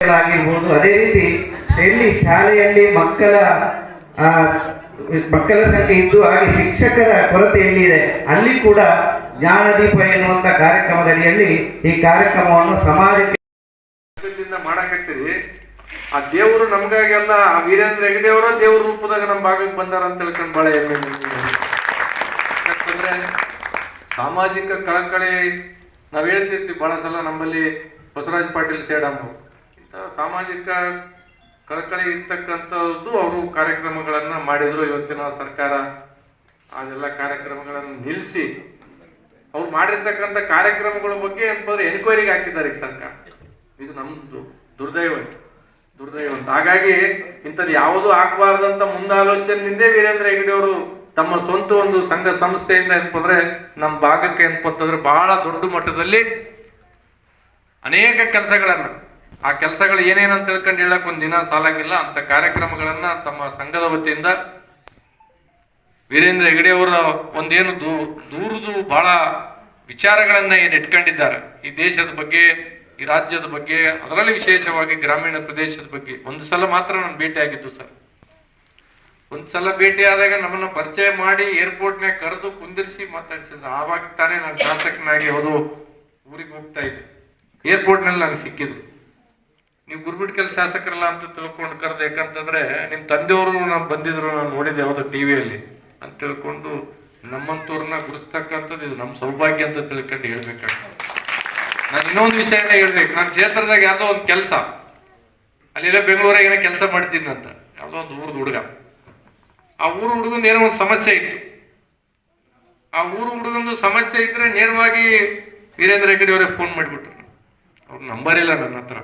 ಆಗಿರ್ಬೋದು. ಅದೇ ರೀತಿ ಎಲ್ಲಿ ಶಾಲೆಯಲ್ಲಿ ಮಕ್ಕಳ ಮಕ್ಕಳ ಸಂಖ್ಯೆ ಇದ್ದು ಹಾಗೆ ಶಿಕ್ಷಕರ ಕೊರತೆ ಎಲ್ಲಿದೆ? ಅಲ್ಲಿ ಕೂಡ ಜ್ಞಾನದೀಪ ಎನ್ನುವಂತ ಕಾರ್ಯಕ್ರಮದಡಿಯಲ್ಲಿ ಈ ಕಾರ್ಯಕ್ರಮವನ್ನು ಸಮಾಜಕ್ಕೆ ಮಾಡಕತ್ತೀರಿ ಆ ದೇವರು ನಮಗಾಗೆಲ್ಲ ವೀರೇಂದ್ರ ಹೆಗಡೆ ಅವರ ದೇವ್ರ ರೂಪದಾಗ ನಮ್ಮ ಭಾಗಕ್ಕೆ ಬಂದಾರ ಅಂತ ಹೇಳ್ಕೊಂಡು ಭಾಳ ಹೆಮ್ಮೆ ಸಾಮಾಜಿಕ ಕಳಕಳಿ ನಾವು ಹೇಳ್ತಿರ್ತೀವಿ ಭಾಳ ಸಲ ನಮ್ಮಲ್ಲಿ ಬಸವರಾಜ್ ಪಾಟೀಲ್ ಸೇಡಮ್ ಇಂಥ ಸಾಮಾಜಿಕ ಕಳಕಳಿ ಇರ್ತಕ್ಕಂಥದ್ದು ಅವರು ಕಾರ್ಯಕ್ರಮಗಳನ್ನು ಮಾಡಿದ್ರು ಇವತ್ತಿನ ಸರ್ಕಾರ. ಅದೆಲ್ಲ ಕಾರ್ಯಕ್ರಮಗಳನ್ನು ನಿಲ್ಲಿಸಿ ಅವ್ರು ಮಾಡಿರ್ತಕ್ಕಂಥ ಕಾರ್ಯಕ್ರಮಗಳ ಬಗ್ಗೆ ಅಂತಂದ್ರೆ ಎನ್ಕ್ವೈರಿಗೆ ಹಾಕಿದ್ದಾರೆ ಈಗ ಸರ್ಕಾರ. ಇದು ನಮ್ದು ದುರ್ದೈವ ದುರ್ದೈವ ಅಂತ. ಹಾಗಾಗಿ ಇಂಥದ್ದು ಯಾವುದೂ ಆಗಬಾರ್ದಂತ ಮುಂದಾಲೋಚನೆಯಿಂದೇ ವೀರೇಂದ್ರ ಹೆಗಡೆ ಅವರು ತಮ್ಮ ಸ್ವಂತ ಒಂದು ಸಂಘ ಸಂಸ್ಥೆಯಿಂದ ಏನಪ್ಪಂದ್ರೆ ನಮ್ಮ ಭಾಗಕ್ಕೆ ಏನಪ್ಪಂತಂದ್ರೆ ಬಹಳ ದೊಡ್ಡ ಮಟ್ಟದಲ್ಲಿ ಅನೇಕ ಕೆಲಸಗಳನ್ನು. ಆ ಕೆಲಸಗಳು ಏನೇನಂತ ತಿಳ್ಕೊಂಡು ಹೇಳಕ್ ಒಂದು ದಿನ ಸಾಲಾಗಿಲ್ಲ. ಅಂತ ಕಾರ್ಯಕ್ರಮಗಳನ್ನ ತಮ್ಮ ಸಂಘದ ವತಿಯಿಂದ ವೀರೇಂದ್ರ ಹೆಗಡೆ ಅವರ ಒಂದೇನು ದೂ ದೂರದು ಬಹಳ ವಿಚಾರಗಳನ್ನ ಏನು ಇಟ್ಕೊಂಡಿದ್ದಾರೆ. ಈ ದೇಶದ ಬಗ್ಗೆ, ಈ ರಾಜ್ಯದ ಬಗ್ಗೆ, ಅದರಲ್ಲಿ ವಿಶೇಷವಾಗಿ ಗ್ರಾಮೀಣ ಪ್ರದೇಶದ ಬಗ್ಗೆ. ಒಂದು ಸಲ ಮಾತ್ರ ನಾನು ಭೇಟಿ ಆಗಿದ್ದು ಸರ್. ಒಂದ್ ಸಲ ಭೇಟಿ ಆದಾಗ ನಮ್ಮನ್ನ ಪರಿಚಯ ಮಾಡಿ ಏರ್ಪೋರ್ಟ್ನಾಗ ಕರೆದು ಕುಂದಿರಿಸಿ ಮಾತಾಡ್ಸಿದ್ರು. ಆವಾಗ ತಾನೇ ನಾನು ಶಾಸಕನಾಗಿ ಹೋದು ಊರಿಗೆ ಹೋಗ್ತಾ ಇದ್ದೆ. ಏರ್ಪೋರ್ಟ್ನಲ್ಲಿ ನನಗೆ ಸಿಕ್ಕಿದ್ರು ನೀವು ಗುರುಬಿಟ್ಕಲ್ ಶಾಸಕರಲ್ಲ ಅಂತ ತಿಳ್ಕೊಂಡು ಕರೆದು ಯಾಕಂತಂದ್ರೆ ನಿಮ್ಮ ತಂದೆಯವರು ನಾನು ಬಂದಿದ್ರು, ನಾನು ನೋಡಿದೆ ಯಾವುದೋ ಟಿವಿಯಲ್ಲಿ ಅಂತ ತಿಳ್ಕೊಂಡು ನಮ್ಮಂತವ್ರನ್ನ ಗುರುಸ್ತಕ್ಕಂಥದ್ದು ಇದು ನಮ್ಮ ಸೌಭಾಗ್ಯ ಅಂತ ತಿಳ್ಕೊಂಡು ಹೇಳ್ಬೇಕಾಗ್ತದೆ. ನಾನು ಇನ್ನೊಂದು ವಿಷಯನ ಹೇಳ್ಬೇಕು. ನಾನು ಕ್ಷೇತ್ರದಾಗ ಯಾವುದೋ ಒಂದು ಕೆಲಸ. ಅಲ್ಲಿ ಬೆಂಗಳೂರಾಗ ಏನೋ ಕೆಲಸ ಮಾಡ್ತಿದ್ನಂತ. ಯಾವುದೋ ಒಂದು ಊರ್ದು ಹುಡುಗ. ಆ ಊರು ಹುಡುಗನ ಏನೋ ಒಂದು ಸಮಸ್ಯೆ ಇತ್ತು. ಆ ಊರು ಹುಡುಗಂದು ಸಮಸ್ಯೆ ಇದ್ರೆ ನೇರವಾಗಿ ವೀರೇಂದ್ರ ಹೆಗ್ಗಡೆ ಅವರೇ ಫೋನ್ ಮಾಡಿಬಿಟ್ರು. ಅವ್ರ ನಂಬರ್ ಇಲ್ಲ ನನ್ನ ಹತ್ರ.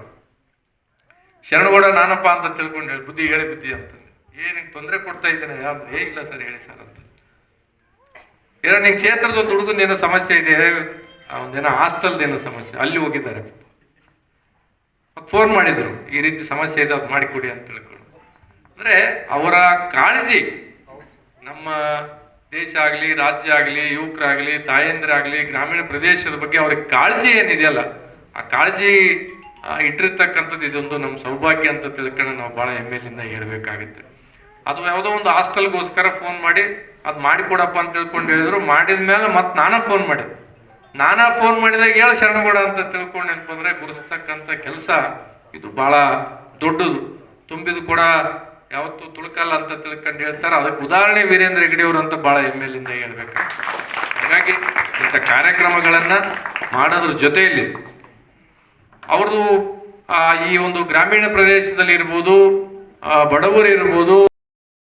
ಶರಣಗೌಡ ನಾನಪ್ಪ ಅಂತ ತಿಳ್ಕೊಂಡು ಹೇಳಿ, ಬುದ್ಧಿ ಹೇಳಿ ಬುದ್ಧಿ ಅಂತ. ಏನಕ್ಕೆ ತೊಂದರೆ ಕೊಡ್ತಾ ಇದ್ದೇನೆ? ಯಾವ ಏ, ಇಲ್ಲ ಸರ್, ಹೇಳಿ ಸರ್ ಅಂತ. ಏನೋ ನಿಂಗೆ ಕ್ಷೇತ್ರದ ಒಂದು ಹುಡುಗಂದು ಏನೋ ಸಮಸ್ಯೆ ಇದೆ, ಆ ಹಾಸ್ಟೆಲ್ದು ಏನೋ ಸಮಸ್ಯೆ, ಅಲ್ಲಿ ಹೋಗಿದ್ದಾರೆ. ಫೋನ್ ಮಾಡಿದ್ರು, ಈ ರೀತಿ ಸಮಸ್ಯೆ ಇದೆ ಅದು ಮಾಡಿಕೊಡಿ ಅಂತ ತಿಳ್ಕೊಂಡು. ಅಂದರೆ ಅವರ ಕಾಳಜಿ ನಮ್ಮ ದೇಶ ಆಗಲಿ, ರಾಜ್ಯ ಆಗಲಿ, ಯುವಕರಾಗಲಿ, ತಾಯಂದಿರಾಗಲಿ, ಗ್ರಾಮೀಣ ಪ್ರದೇಶದ ಬಗ್ಗೆ ಅವ್ರಿಗೆ ಕಾಳಜಿ ಏನಿದೆಯಲ್ಲ, ಆ ಕಾಳಜಿ ಇಟ್ಟಿರ್ತಕ್ಕಂಥದ್ದು ಇದೊಂದು ನಮ್ಮ ಸೌಭಾಗ್ಯ ಅಂತ ತಿಳ್ಕೊಂಡು ನಾವು ಭಾಳ ಹೆಮ್ಮೆಲಿಂದ ಹೇಳಬೇಕಾಗುತ್ತೆ. ಅದು ಯಾವುದೋ ಒಂದು ಹಾಸ್ಟೆಲ್ಗೋಸ್ಕರ ಫೋನ್ ಮಾಡಿ, ಅದು ಮಾಡಿಕೊಡಪ್ಪ ಅಂತ ತಿಳ್ಕೊಂಡು ಹೇಳಿದ್ರು, ಮಾಡಿದ ಮೇಲೆ ಮತ್ತೆ ನಾನೇ ಫೋನ್ ಮಾಡಿದೆ. ನಾನಾ ಫೋನ್ ಮಾಡಿದಾಗ ಹೇಳ ಶರಣಗೌಡ ಅಂತ ತಿಳ್ಕೊಂಡು ನೆನಪಂದ್ರೆ ಗುರುಸ್ತಕ್ಕಂಥ ಕೆಲಸ, ಇದು ಬಹಳ ದೊಡ್ಡದು. ತುಂಬಿದು ಕೂಡ ಯಾವತ್ತು ತುಳ್ಕಲ್ಲ ಅಂತ ತಿಳ್ಕೊಂಡು ಹೇಳ್ತಾರೆ. ಅದಕ್ಕೆ ಉದಾಹರಣೆ ವೀರೇಂದ್ರ ಹೆಗಡೆ ಅವರು ಅಂತ ಬಹಳ ಹೆಮ್ಮೆಲಿಂದ ಹೇಳ್ಬೇಕು. ಹಾಗಾಗಿ ಇಂಥ ಕಾರ್ಯಕ್ರಮಗಳನ್ನ ಮಾಡೋದ್ರ ಜೊತೆಯಲ್ಲಿ ಅವ್ರದ್ದು ಈ ಒಂದು ಗ್ರಾಮೀಣ ಪ್ರದೇಶದಲ್ಲಿ ಇರ್ಬೋದು ಬಡವರು ಇರ್ಬೋದು.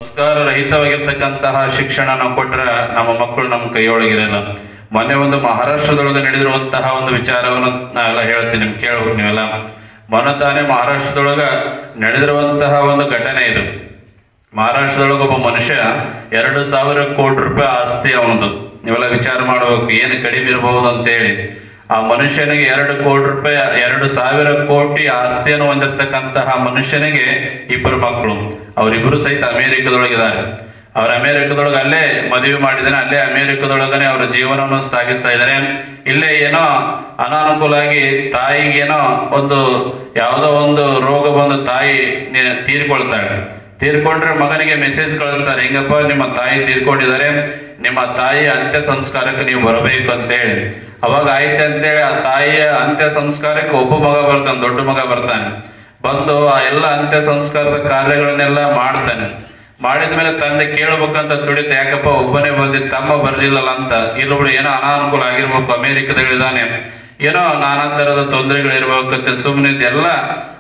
ಸಂಸ್ಕಾರ ರಹಿತವಾಗಿರ್ತಕ್ಕಂತಹ ಶಿಕ್ಷಣ ನಾವು ಕೊಟ್ರೆ ನಮ್ಮ ಮಕ್ಕಳು ನಮ್ಮ ಕೈಯೊಳಗಿರಲ್ಲ. ಮೊನ್ನೆ ಒಂದು ಮಹಾರಾಷ್ಟ್ರದೊಳಗೆ ನಡೆದಿರುವಂತಹ ಒಂದು ವಿಚಾರವನ್ನು ನಾವೆಲ್ಲ ಹೇಳ್ತೀನಿ, ನಿಮ್ಗೆ ಕೇಳ್ಬೇಕು ನೀವೆಲ್ಲ. ಮೊನ್ನೆ ತಾನೇ ಮಹಾರಾಷ್ಟ್ರದೊಳಗ ನಡೆದಿರುವಂತಹ ಒಂದು ಘಟನೆ ಇದು. ಮಹಾರಾಷ್ಟ್ರದೊಳಗೆ ಒಬ್ಬ ಮನುಷ್ಯ ಎರಡು ಸಾವಿರ ಕೋಟಿ ರೂಪಾಯಿ ಆಸ್ತಿ ಅವನದು. ಇವೆಲ್ಲ ವಿಚಾರ ಮಾಡಬೇಕು, ಏನು ಕಡಿಮೆ ಇರಬಹುದು ಅಂತೇಳಿ ಆ ಮನುಷ್ಯನಿಗೆ ಎರಡು ಕೋಟಿ ರೂಪಾಯಿ, ಎರಡು ಸಾವಿರ ಕೋಟಿ ಆಸ್ತಿಯನ್ನು ಹೊಂದಿರತಕ್ಕಂತಹ ಮನುಷ್ಯನಿಗೆ ಇಬ್ಬರು ಮಕ್ಕಳು. ಅವರಿಬ್ಬರು ಸಹಿತ ಅಮೆರಿಕದೊಳಗಿದ್ದಾರೆ. ಅವ್ರ ಅಮೆರಿಕದೊಳಗೆ ಅಲ್ಲೇ ಮದುವೆ ಮಾಡಿದಾನೆ ಅಲ್ಲೇ ಅಮೆರಿಕದೊಳಗನೆ ಅವರ ಜೀವನವನ್ನು ಸಾಗಿಸ್ತಾ ಇದ್ದಾರೆ ಇಲ್ಲೇ ಏನೋ ಅನಾನುಕೂಲ ಆಗಿ ತಾಯಿಗೇನೋ ಒಂದು ಯಾವುದೋ ಒಂದು ರೋಗ ಬಂದು ತಾಯಿ ತೀರ್ಕೊಳ್ತಾಳೆ. ತೀರ್ಕೊಂಡ್ರೆ ಮಗನಿಗೆ ಮೆಸೇಜ್ ಕಳಿಸ್ತಾರೆ, ಹಿಂಗಪ್ಪ, ನಿಮ್ಮ ತಾಯಿ ತೀರ್ಕೊಂಡಿದ್ದಾರೆ ನಿಮ್ಮ ತಾಯಿ ಅಂತ್ಯ ಸಂಸ್ಕಾರಕ್ಕೆ ನೀವು ಬರಬೇಕು ಅಂತೇಳಿ. ಅವಾಗ ಆಯ್ತು ಅಂತೇಳಿ ಆ ತಾಯಿಯ ಅಂತ್ಯ ಸಂಸ್ಕಾರಕ್ಕೆ ಒಬ್ಬ ಮಗ ಬರ್ತಾನೆ, ದೊಡ್ಡ ಮಗ ಬರ್ತಾನೆ. ಬಂದು ಆ ಎಲ್ಲ ಅಂತ್ಯ ಸಂಸ್ಕಾರದ ಕಾರ್ಯಗಳನ್ನೆಲ್ಲ ಮಾಡ್ತಾನೆ. ಮಾಡಿದ ಮೇಲೆ ತಂದೆ ಕೇಳಬೇಕಂತ ತುಡಿತ ಯಾಕಪ್ಪ ಒಬ್ಬನೇ ಬಂದಿ, ತಮ್ಮ ಬರ್ಲಿಲ್ಲಲ್ಲ ಅಂತ. ಇಲ್ಲೊಬ್ಳು ಏನೋ ಅನಾನುಕೂಲ ಆಗಿರ್ಬೇಕು ಅಮೇರಿಕದಲ್ಲಿದ್ದಾನೆ ಏನೋ ನಾನಾ ತರದ ತೊಂದರೆಗಳಿರ್ಬೇಕಂತ ಸುಮ್ಮನೆ ಎಲ್ಲ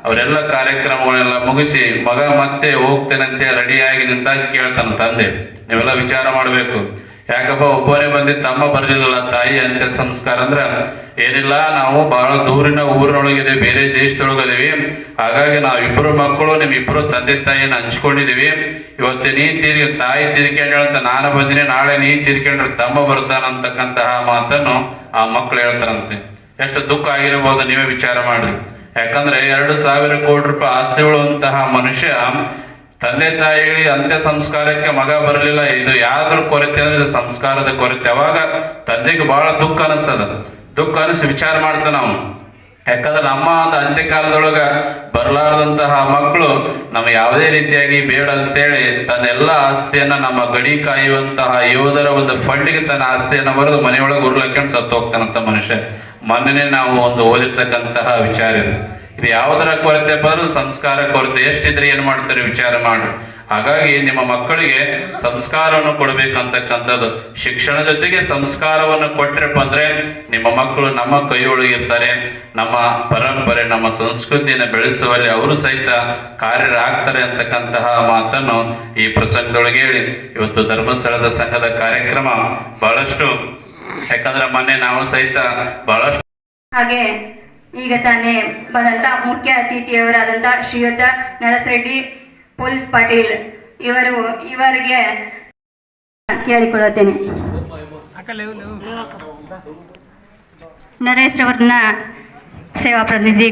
ಅವರೆಲ್ಲ ಕಾರ್ಯಕ್ರಮಗಳೆಲ್ಲ ಮುಗಿಸಿ ಮಗ ಮತ್ತೆ ಹೋಗ್ತೇನಂತೆ, ರೆಡಿಯಾಗಿ ನಿಂತಾಗ ಕೇಳ್ತಾನೆ ತಂದೆ. ನೀವೆಲ್ಲ ವಿಚಾರ ಮಾಡಬೇಕು. ಯಾಕಪ್ಪ, ಒಬ್ಬರೇ ಬಂದಿ ತಮ್ಮ ಬರಲಿಲ್ಲಲ್ಲ, ತಾಯಿ ಅಂತ ಸಂಸ್ಕಾರ ಅಂದ್ರ ಏನಿಲ್ಲ, ನಾವು ಬಹಳ ದೂರಿನ ಊರಿನೊಳಗಿದೀವಿ ಬೇರೆ ದೇಶದೊಳಗಿದೀವಿ. ಹಾಗಾಗಿ ನಾವಿಬ್ರು ಮಕ್ಕಳು ನಿಮ್ ಇಬ್ರು ತಂದೆ ತಾಯಿನ ಹಂಚ್ಕೊಂಡಿದೀವಿ. ಇವತ್ತು ನೀ ತೀರ್ ತಾಯಿ ತೀರ್ಕೊಂಡ್ರೆ ಅಂತ ನಾನು ಬಂದಿನಿ, ನಾಳೆ ನೀ ತಿರ್ಕೊಂಡ್ರೆ ತಮ್ಮ ಬರ್ತಾನಂತಕ್ಕಂತಹ ಮಾತನ್ನು ಆ ಮಕ್ಕಳು ಹೇಳ್ತಾರಂತೆ. ಎಷ್ಟು ದುಃಖ ಆಗಿರಬಹುದು ನೀವೇ ವಿಚಾರ ಮಾಡ್ರಿ. ಯಾಕಂದ್ರೆ ಎರಡು ಸಾವಿರ ಕೋಟಿ ರೂಪಾಯಿ ಆಸ್ತಿ ಉಳ್ಳುವಂತಹ ಮನುಷ್ಯ ತಂದೆ ತಾಯಿ ಅಂತ್ಯ ಸಂಸ್ಕಾರಕ್ಕೆ ಮಗ ಬರಲಿಲ್ಲ, ಇದು ಯಾವ್ದ್ರ ಕೊರತೆ ಅಂದ್ರೆ ಇದು ಸಂಸ್ಕಾರದ ಕೊರತೆ. ಅವಾಗ ತಂದೆಗೆ ಬಹಳ ದುಃಖ ಅನಿಸ್ತದ. ದುಃಖ ಅನಿಸಿ ವಿಚಾರ ಮಾಡ್ತಾನ ಅವನು. ಯಾಕಂದ್ರೆ ನಮ್ಮ ಒಂದು ಅಂತ್ಯಕಾಲದೊಳಗ ಬರಲಾರದಂತಹ ಮಕ್ಕಳು ನಮ್ಗೆ ಯಾವುದೇ ರೀತಿಯಾಗಿ ಬೇಡ ಅಂತೇಳಿ ತನ್ನೆಲ್ಲ ಆಸ್ತಿಯನ್ನ ನಮ್ಮ ಗಡಿ ಕಾಯುವಂತಹ ಯೋಧರ ಒಂದು ಫಂಡಿಗೆ ತನ್ನ ಆಸ್ತಿಯನ್ನ ಬರೆದು ಮನೆಯೊಳಗೆ ಉರ್ಲಕ್ಕೊಂಡು ಸತ್ತು ಹೋಗ್ತಾನಂತ ಮನುಷ್ಯ. ಮೊನ್ನೆ ನಾವು ಒಂದು ಓದಿರ್ತಕ್ಕಂತಹ ವಿಚಾರ ಇದು. ಇದು ಯಾವುದರ ಕೊರತೆ ಬರೋ ಸಂಸ್ಕಾರ ಕೊರತೆ. ಎಷ್ಟಿದ್ರೆ ಏನ್ ಮಾಡ್ತಾರೆ? ವಿಚಾರ ಮಾಡಿ. ಹಾಗಾಗಿ ನಿಮ್ಮ ಮಕ್ಕಳಿಗೆ ಸಂಸ್ಕಾರವನ್ನು ಕೊಡಬೇಕಂತಕ್ಕಂಥದ್ದು. ಶಿಕ್ಷಣ ಜೊತೆಗೆ ಸಂಸ್ಕಾರವನ್ನು ಕೊಟ್ಟರಪ್ಪ ಅಂದ್ರೆ ನಿಮ್ಮ ಮಕ್ಕಳು ನಮ್ಮ ಕೈಯೊಳಗಿರ್ತಾರೆ. ನಮ್ಮ ಪರಂಪರೆ, ನಮ್ಮ ಸಂಸ್ಕೃತಿಯನ್ನು ಬೆಳೆಸುವಲ್ಲಿ ಅವರು ಸಹಿತ ಕಾರ್ಯರಾಗ್ತಾರೆ ಅಂತಕ್ಕಂತಹ ಮಾತನ್ನು ಈ ಪ್ರಸಂಗದೊಳಗೆ ಹೇಳಿ. ಇವತ್ತು ಧರ್ಮಸ್ಥಳದ ಸಂಘದ ಕಾರ್ಯಕ್ರಮ ಬಹಳಷ್ಟು, ಯಾಕಂದ್ರೆ ಮೊನ್ನೆ ನಾವು ಸಹಿತ ಬಹಳಷ್ಟು ಹಾಗೆ ಈಗ ತಾನೇ ಬಂದಂಥ ಮುಖ್ಯ ಅತಿಥಿಯವರಾದಂಥ ಶ್ರೀಯುತ ನರಸರೆಡ್ಡಿ ಪೊಲೀಸ್ ಪಾಟೀಲ್ ಇವರು ಇವರಿಗೆ ಕೇಳಿಕೊಳ್ಳುತ್ತೇನೆ. ನರೇಶ್ ಸೇವಾ ಪ್ರತಿನಿಧಿ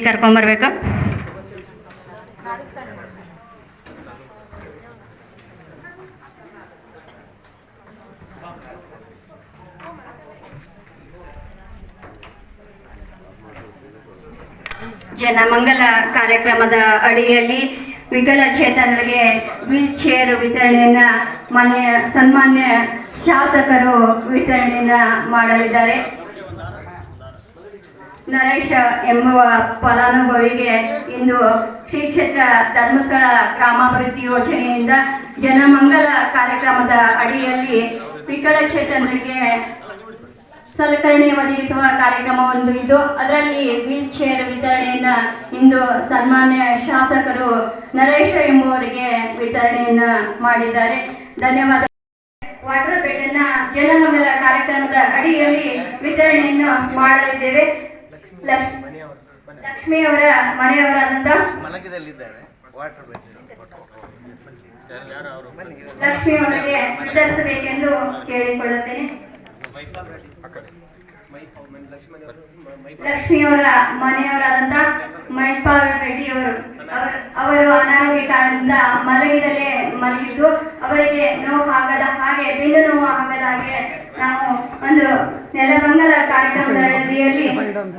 ಜನಮಂಗಲ ಕಾರ್ಯಕ್ರಮದ ಅಡಿಯಲ್ಲಿ ವಿಕಲಚೇತನರಿಗೆ ವೀಲ್ ಚೇರ್ ವಿತರಣೆಯನ್ನ ಮಾನ್ಯ ಸನ್ಮಾನ್ಯ ಶಾಸಕರು ವಿತರಣೆಯನ್ನ ಮಾಡಲಿದ್ದಾರೆ. ನರೇಶ ಎಂಬುವ ಫಲಾನುಭವಿಗೆ ಇಂದು ಶ್ರೀ ಕ್ಷೇತ್ರ ಧರ್ಮಸ್ಥಳ ಗ್ರಾಮಾಭಿವೃದ್ಧಿ ಯೋಜನೆಯಿಂದ ಜನಮಂಗಲ ಕಾರ್ಯಕ್ರಮದ ಅಡಿಯಲ್ಲಿ ವಿಕಲಚೇತನರಿಗೆ ಸಲಕರಣೆ ಒದಗಿಸುವ ಕಾರ್ಯಕ್ರಮ ಒಂದು ಇದು. ಅದರಲ್ಲಿ ವೀಲ್ ಚೇರ್ ವಿತರಣೆಯನ್ನ ಇಂದು ಸನ್ಮಾನ್ಯ ಶಾಸಕರು ನರೇಶ ಎಂಬುವರಿಗೆ ವಿತರಣೆಯನ್ನ ಮಾಡಿದ್ದಾರೆ. ಧನ್ಯವಾದ. ವಾಟರ್ ಬೆಡ್ ಜನಮಂಗಲ ಕಾರ್ಯಕ್ರಮದ ಅಡಿಯಲ್ಲಿ ವಿತರಣೆಯನ್ನು ಮಾಡಲಿದ್ದೇವೆ. ಲಕ್ಷ್ಮಿ ಲಕ್ಷ್ಮಿಯವರ ಮನೆಯವರಾದಂತ ಲಕ್ಷ್ಮಿ ಲಕ್ಷ್ಮಿಯವರಿಗೆ ವಿತರಿಸಬೇಕೆಂದು ಕೇಳಿಕೊಳ್ಳುತ್ತೇನೆ. ಲಕ್ಷ್ಮಿಯವರ ಮನೆಯವರಾದಂತ ಮೈಪಾಲ್ ರೆಡ್ಡಿ ಅವರು. ಅವರು ಅನಾರೋಗ್ಯ ಕಾರಣದಿಂದ ಮಲಗಿದಲ್ಲೇ ಮಲಗಿದ್ದು, ಅವರಿಗೆ ನೋವು ಆಗದ ಹಾಗೆ ಬೆನ್ನು ನೋವು ಆಗದ ಹಾಗೆ ನಾವು ಒಂದು ನೆಲಮಂಗಲ ಕಾರ್ಯಕ್ರಮದಲ್ಲಿ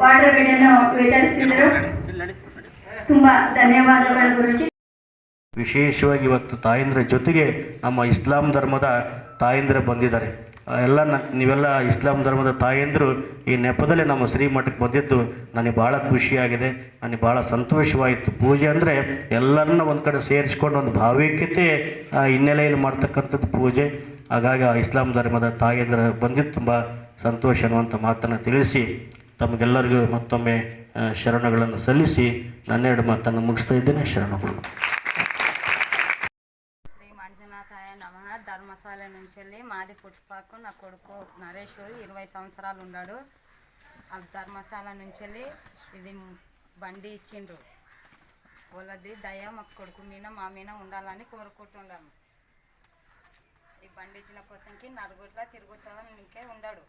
ವಾಟರ್ ಬೆಡ್ ಅನ್ನು ವಿತರಿಸಿದರು. ತುಂಬಾ ಧನ್ಯವಾದಗಳು ಗುರುಜಿ. ವಿಶೇಷವಾಗಿ ಇವತ್ತು ತಾಯಂದ್ರ ಜೊತೆಗೆ ನಮ್ಮ ಇಸ್ಲಾಂ ಧರ್ಮದ ತಾಯಂದ್ರ ಬಂದಿದ್ದಾರೆ. ಎಲ್ಲ ನೀವೆಲ್ಲ ಇಸ್ಲಾಂ ಧರ್ಮದ ತಾಯಂದರು, ಈ ನೆಪದಲ್ಲಿ ನಮ್ಮ ಶ್ರೀಮಠಕ್ಕೆ ಬಂದಿದ್ದು ನನಗೆ ಭಾಳ ಖುಷಿಯಾಗಿದೆ, ನನಗೆ ಭಾಳ ಸಂತೋಷವಾಯಿತು. ಪೂಜೆ ಅಂದರೆ ಎಲ್ಲರನ್ನ ಒಂದು ಕಡೆ ಸೇರಿಸ್ಕೊಂಡು ಒಂದು ಭಾವೈಕ್ಯತೆ ಹಿನ್ನೆಲೆಯಲ್ಲಿ ಮಾಡ್ತಕ್ಕಂಥದ್ದು ಪೂಜೆ. ಹಾಗಾಗಿ ಆ ಇಸ್ಲಾಂ ಧರ್ಮದ ತಾಯಂದ್ರ ಬಂದಿದ್ದು ತುಂಬ ಸಂತೋಷ ಅನ್ನುವಂಥ ಮಾತನ್ನು ತಿಳಿಸಿ, ತಮಗೆಲ್ಲರಿಗೂ ಮತ್ತೊಮ್ಮೆ ಶರಣಗಳನ್ನು ಸಲ್ಲಿಸಿ, ನನ್ನೆರಡು ಮಾತನ್ನು ಮುಗಿಸ್ತಾ ಇದ್ದೇನೆ. ಶರಣಗಳು మసాలా నుంచి వెళ్ళి మాది పుట్టుపాకు నా కొడుకు నరేష్ ఇరవై సంవత్సరాలు ఉన్నాడు. అబ్దార్ మసాలా నుంచి వెళ్ళి ఇది బండి ఇచ్చిండ్రు. వాళ్ళది దయ మా కొడుకు మీద మా మీద ఉండాలని కోరుకుంటున్నాము. ఈ బండి ఇచ్చిన కోసంకి నలుగురిలో తిరుగుతానికే ఉండాడు.